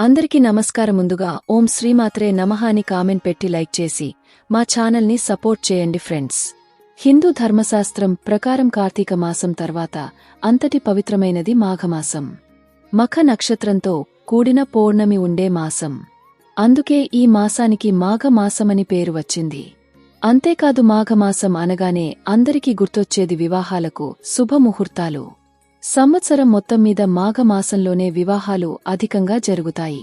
అందరికీ నమస్కారం ముందుగా ఓం శ్రీమాత్రే నమః అని కామెంట్ పెట్టి లైక్ చేసి మా ఛానల్ని సపోర్ట్ చేయండి ఫ్రెండ్స్. హిందూ ధర్మశాస్త్రం ప్రకారం కార్తీక మాసం తర్వాత అంతటి పవిత్రమైనది మాఘమాసం. మఖ నక్షత్రంతో కూడిన పౌర్ణమి ఉండే మాసం. అందుకే ఈ మాసానికి మాఘమాసమని పేరు వచ్చింది. అంతేకాదు మాఘమాసం అనగానే అందరికీ గుర్తొచ్చేది వివాహాలకు శుభముహూర్తాలు. సంవత్సరం మొత్తం మీద మాఘమాసంలోనే వివాహాలు అధికంగా జరుగుతాయి.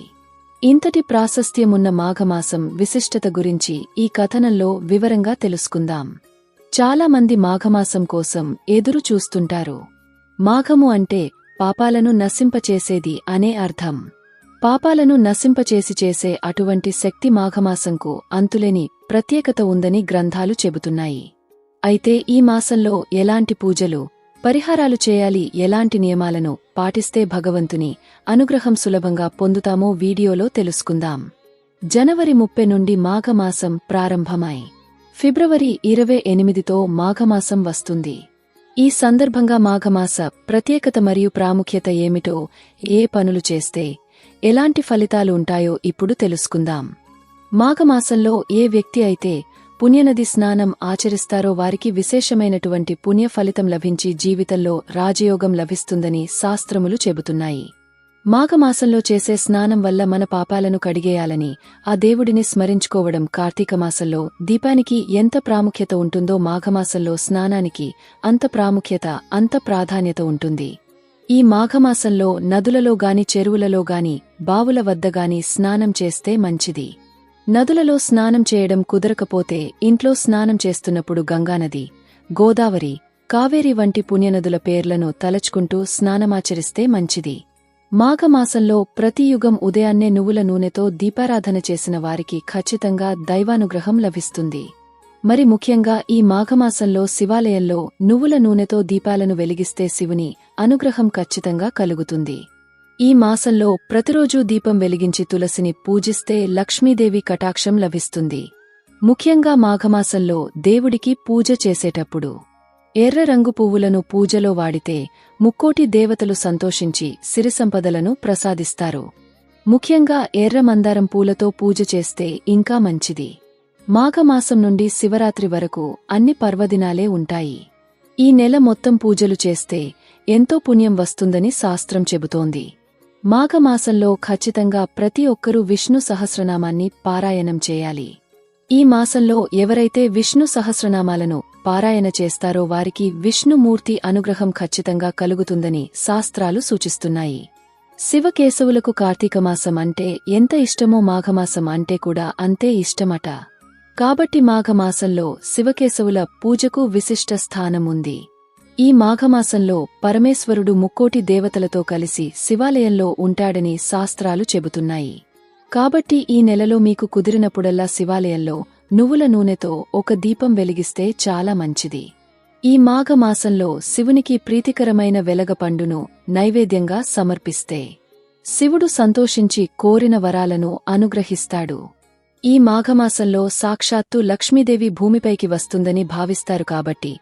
ఇంతటి ప్రాశస్త్యమున్న మాఘమాసం విశిష్టత గురించి ఈ కథనంలో వివరంగా తెలుసుకుందాం. చాలామంది మాఘమాసం కోసం ఎదురు చూస్తుంటారు. మాఘము అంటే పాపాలను నశింపచేసేది అనే అర్థం. పాపాలను నశింపచేసి చేసే అటువంటి శక్తి మాఘమాసంకు అంతులేని ప్రత్యేకత ఉందని గ్రంథాలు చెబుతున్నాయి. అయితే ఈ మాసంలో ఎలాంటి పూజలు పరిహారాలు చేయాలి ఎలాంటి నియమాలను పాటిస్తే భగవంతుని అనుగ్రహం సులభంగా పొందుతామో వీడియోలో తెలుసుకుందాం. జనవరి ముప్పై నుండి మాఘమాసం ప్రారంభమై ఫిబ్రవరి ఇరవై ఎనిమిదితో మాఘమాసం వస్తుంది. ఈ సందర్భంగా మాఘమాస ప్రత్యేకత మరియు ప్రాముఖ్యత ఏమిటో ఏ పనులు చేస్తే ఎలాంటి ఫలితాలు ఉంటాయో ఇప్పుడు తెలుసుకుందాం. మాఘమాసంలో ఏ వ్యక్తి అయితే పుణ్యనది స్నానం ఆచరిస్తారో వారికి విశేషమైనటువంటి పుణ్య ఫలితం లభించి జీవితంలో రాజయోగం లభిస్తుందని శాస్త్రములు చెబుతున్నాయి. మాఘమాసంలో చేసే స్నానం వల్ల మన పాపాలను కడిగేయాలని ఆ దేవుడిని స్మరించుకోవడం కార్తీకమాసంలో దీపానికి ఎంత ప్రాముఖ్యత ఉంటుందో మాఘమాసంలో స్నానానికి అంత ప్రాముఖ్యత అంత ప్రాధాన్యత ఉంటుంది. ఈ మాఘమాసంలో నదులలో గాని చెరువులలో గాని బావుల వద్ద గాని స్నానం చేస్తే మంచిది. నదులలో స్నానం చేయడం కుదరకపోతే ఇంట్లో స్నానం చేస్తున్నప్పుడు గంగానది గోదావరి కావేరి వంటి పుణ్యనదుల పేర్లను తలచుకుంటూ స్నానమాచరిస్తే మంచిది. మాఘమాసంలో ప్రతి యుగం ఉదయాన్నే నువ్వుల నూనెతో దీపారాధన చేసిన వారికి ఖచ్చితంగా దైవానుగ్రహం లభిస్తుంది. మరి ముఖ్యంగా ఈ మాఘమాసంలో శివాలయంలో నువ్వుల నూనెతో దీపాలను వెలిగిస్తే శివుని అనుగ్రహం ఖచ్చితంగా కలుగుతుంది. ఈ మాసంలో ప్రతిరోజూ దీపం వెలిగించి తులసిని పూజిస్తే లక్ష్మీదేవి కటాక్షం లభిస్తుంది. ముఖ్యంగా మాఘమాసంలో దేవుడికి పూజ చేసేటప్పుడు ఎర్ర రంగు పువ్వులను పూజలో వాడితే ముక్కోటి దేవతలు సంతోషించి సిరిసంపదలను ప్రసాదిస్తారు. ముఖ్యంగా ఎర్ర మందారం పూలతో పూజ చేస్తే ఇంకా మంచిది. మాఘమాసం నుండి శివరాత్రి వరకు అన్ని పర్వదినాలే ఉంటాయి. ఈ నెల మొత్తం పూజలు చేస్తే ఎంతో పుణ్యం వస్తుందని శాస్త్రం చెబుతోంది. మాఘమాసంలో ఖచ్చితంగా ప్రతి ఒక్కరూ విష్ణు సహస్రనామాన్ని పారాయణం చేయాలి. ఈ మాసంలో ఎవరైతే విష్ణు సహస్రనామాలను పారాయణ చేస్తారో వారికి విష్ణుమూర్తి అనుగ్రహం ఖచ్చితంగా కలుగుతుందని శాస్త్రాలు సూచిస్తున్నాయి. శివకేశవులకు కార్తీకమాసం అంటే ఎంత ఇష్టమో మాఘమాసం అంటే కూడా అంతే ఇష్టమట. కాబట్టి మాఘమాసంలో శివకేశవుల పూజకు విశిష్ట స్థానముంది ఈ మాఘమాసంలో పరమేశ్వరుడు ముక్కోటి దేవతలతో కలిసి శివాలయంలో ఉంటాడని శాస్త్రాలు చెబుతున్నాయి. కాబట్టి ఈ నెలలో మీకు కుదిరినప్పుడల్లా శివాలయంలో నువ్వుల నూనెతో ఒక దీపం వెలిగిస్తే చాలా మంచిది. ఈ మాఘమాసంలో శివునికి ప్రీతికరమైన వెలగపండును నైవేద్యంగా సమర్పిస్తే శివుడు సంతోషించి కోరిన వరాలను అనుగ్రహిస్తాడు. ఈ మాఘమాసంలో సాక్షాత్తు లక్ష్మీదేవి భూమిపైకి వస్తుందని భావిస్తారు కాబట్టి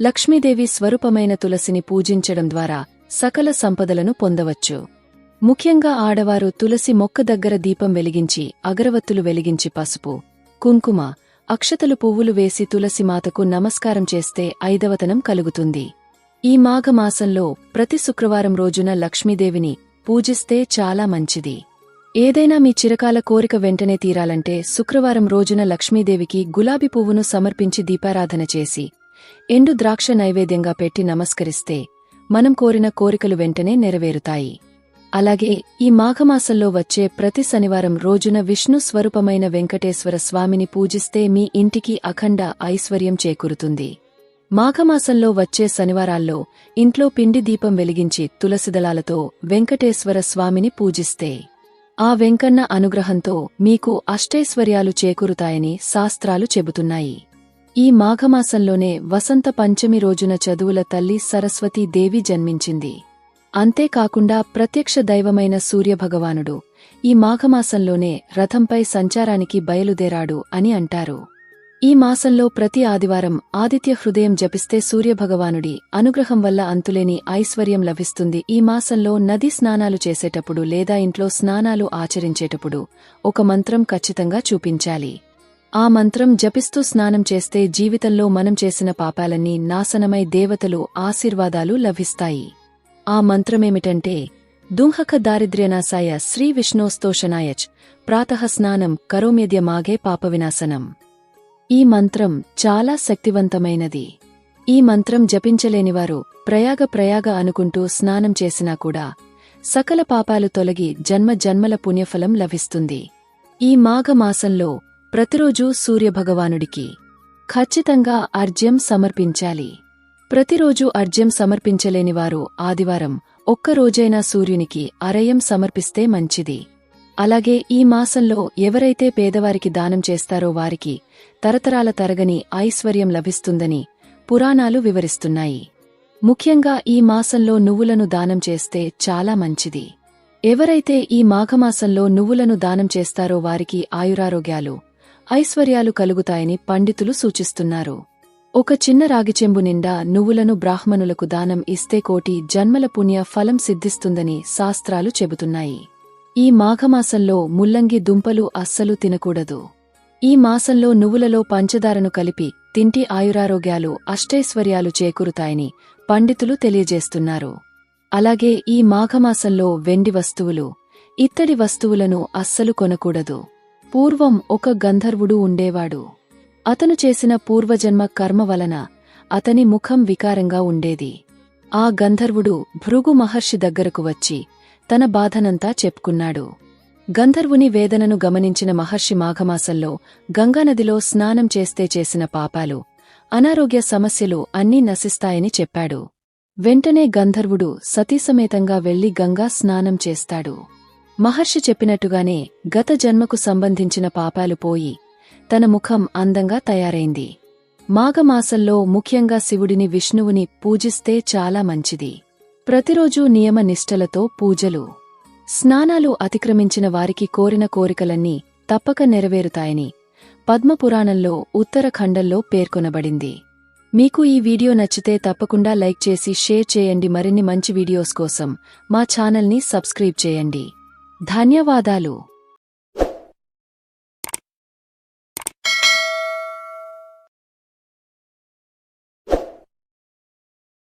లక్ష్మీదేవి స్వరూపమైన తులసిని పూజించడం ద్వారా సకల సంపదలను పొందవచ్చు. ముఖ్యంగా ఆడవారు తులసి మొక్క దగ్గర దీపం వెలిగించి అగరవత్తులు వెలిగించి పసుపు కుంకుమ అక్షతలు పువ్వులు వేసి తులసి మాతకు నమస్కారం చేస్తే ఐదవతనం కలుగుతుంది. ఈ మాఘమాసంలో ప్రతి శుక్రవారం రోజున లక్ష్మీదేవిని పూజిస్తే చాలా మంచిది. ఏదైనా మీ చిరకాల కోరిక వెంటనే తీరాలంటే శుక్రవారం రోజున లక్ష్మీదేవికి గులాబీ పువ్వును సమర్పించి దీపారాధన చేసి ఎండు ద్రాక్ష నైవేద్యంగా పెట్టి నమస్కరిస్తే మనం కోరిన కోరికలు వెంటనే నెరవేరుతాయి. అలాగే ఈ మాఘమాసంలో వచ్చే ప్రతి శనివారం రోజున విష్ణు స్వరూపమైన వెంకటేశ్వర స్వామిని పూజిస్తే మీ ఇంటికి అఖండ ఐశ్వర్యం చేకూరుతుంది. మాఘమాసంలో వచ్చే శనివారాల్లో ఇంట్లో పిండి దీపం వెలిగించి తులసిదళాలతో వెంకటేశ్వర స్వామిని పూజిస్తే ఆ వెంకన్న అనుగ్రహంతో మీకు అష్టైశ్వర్యాలు చేకూరుతాయని శాస్త్రాలు చెబుతున్నాయి. ఈ మాఘమాసంలోనే వసంత పంచమి రోజున చదువుల తల్లి సరస్వతీదేవి జన్మించింది. అంతేకాకుండా ప్రత్యక్ష దైవమైన సూర్యభగవానుడు ఈ మాఘమాసంలోనే రథంపై సంచారానికి బయలుదేరాడు అని అంటారు. ఈ మాసంలో ప్రతి ఆదివారం ఆదిత్య హృదయం జపిస్తే సూర్యభగవానుడి అనుగ్రహం వల్ల అంతులేని ఐశ్వర్యం లభిస్తుంది. ఈ మాసంలో నది స్నానాలు చేసేటప్పుడు లేదా ఇంట్లో స్నానాలు ఆచరించేటప్పుడు ఒక మంత్రం ఖచ్చితంగా చూపించాలి. ఆ మంత్రం జపిస్తూ స్నానం చేస్తే జీవితంలో మనం చేసిన పాపాలన్నీ నాశనమై దేవతలు ఆశీర్వాదాలు లభిస్తాయి. ఆ మంత్రమేమిటంటే దుంహక దారిద్ర్యనాశాయ శ్రీ విష్ణోస్తోషనాయచ్ ప్రాతః స్నానం కరోమ్యద్య మాగే పాపవినాశనం. ఈ మంత్రం చాలా శక్తివంతమైనది. ఈ మంత్రం జపించలేనివారు ప్రయాగ ప్రయాగ అనుకుంటూ స్నానం చేసినా కూడా సకల పాపాలు తొలగి జన్మ జన్మల పుణ్యఫలం లభిస్తుంది. ఈ మాఘమాసంలో ప్రతిరోజూ సూర్యభగవానుడికి ఖచ్చితంగా అర్జ్యం సమర్పించాలి. ప్రతిరోజూ అర్జ్యం సమర్పించలేనివారు ఆదివారం ఒక్కరోజైనా సూర్యునికి అరయం సమర్పిస్తే మంచిది. అలాగే ఈ మాసంలో ఎవరైతే పేదవారికి దానం చేస్తారో వారికి తరతరాల తరగని ఐశ్వర్యం లభిస్తుందని పురాణాలు వివరిస్తున్నాయి. ముఖ్యంగా ఈ మాసంలో నువ్వులను దానం చేస్తే చాలా మంచిది. ఎవరైతే ఈ మాఘమాసంలో నువ్వులను దానం చేస్తారో వారికి ఆయురారోగ్యాలు ఐశ్వర్యాలు కలుగుతాయని పండితులు సూచిస్తున్నారు. ఒక చిన్న రాగిచెంబు నిండా నువ్వులను బ్రాహ్మణులకు దానం ఇస్తే కోటి జన్మల పుణ్య ఫలం సిద్ధిస్తుందని శాస్త్రాలు చెబుతున్నాయి. ఈ మాఘమాసంలో ముల్లంగి దుంపలు అస్సలు తినకూడదు. ఈ మాసంలో నువ్వులలో పంచదారను కలిపి తింటి ఆయురారోగ్యాలు అష్టైశ్వర్యాలు చేకూరుతాయని పండితులు తెలియజేస్తున్నారు. అలాగే ఈ మాఘమాసంలో వెండి వస్తువులు ఇత్తడి వస్తువులను అస్సలు కొనకూడదు. పూర్వం ఒక గంధర్వుడు ఉండేవాడు. అతను చేసిన పూర్వజన్మ కర్మ వలన అతని ముఖం వికారంగా ఉండేది. ఆ గంధర్వుడు భృగు మహర్షి దగ్గరకు వచ్చి తన బాధనంతా చెప్పుకున్నాడు. గంధర్వుని వేదనను గమనించిన మహర్షి మాఘమాసంలో గంగానదిలో స్నానం చేస్తే చేసిన పాపాలు అనారోగ్య సమస్యలు అన్నీ నశిస్తాయని చెప్పాడు. వెంటనే గంధర్వుడు సతీసమేతంగా వెళ్ళి గంగా స్నానం చేస్తాడు. మహర్షి చెప్పినట్టుగానే గత జన్మకు సంబంధించిన పాపాలు పోయి తన ముఖం అందంగా తయారైంది. మాఘమాసంలో ముఖ్యంగా శివుడిని విష్ణువుని పూజిస్తే చాలా మంచిది. ప్రతిరోజూ నియమ నిష్టలతో పూజలు స్నానాలు అతిక్రమించిన వారికి కోరిన కోరికలన్నీ తప్పక నెరవేరుతాయని పద్మపురాణంలో ఉత్తరఖండంలో పేర్కొనబడింది. మీకు ఈ వీడియో నచ్చితే తప్పకుండా లైక్ చేసి షేర్ చేయండి. మరిన్ని మంచి వీడియోస్ కోసం మా ఛానల్ని సబ్స్క్రైబ్ చేయండి. ధన్యవాదాలు.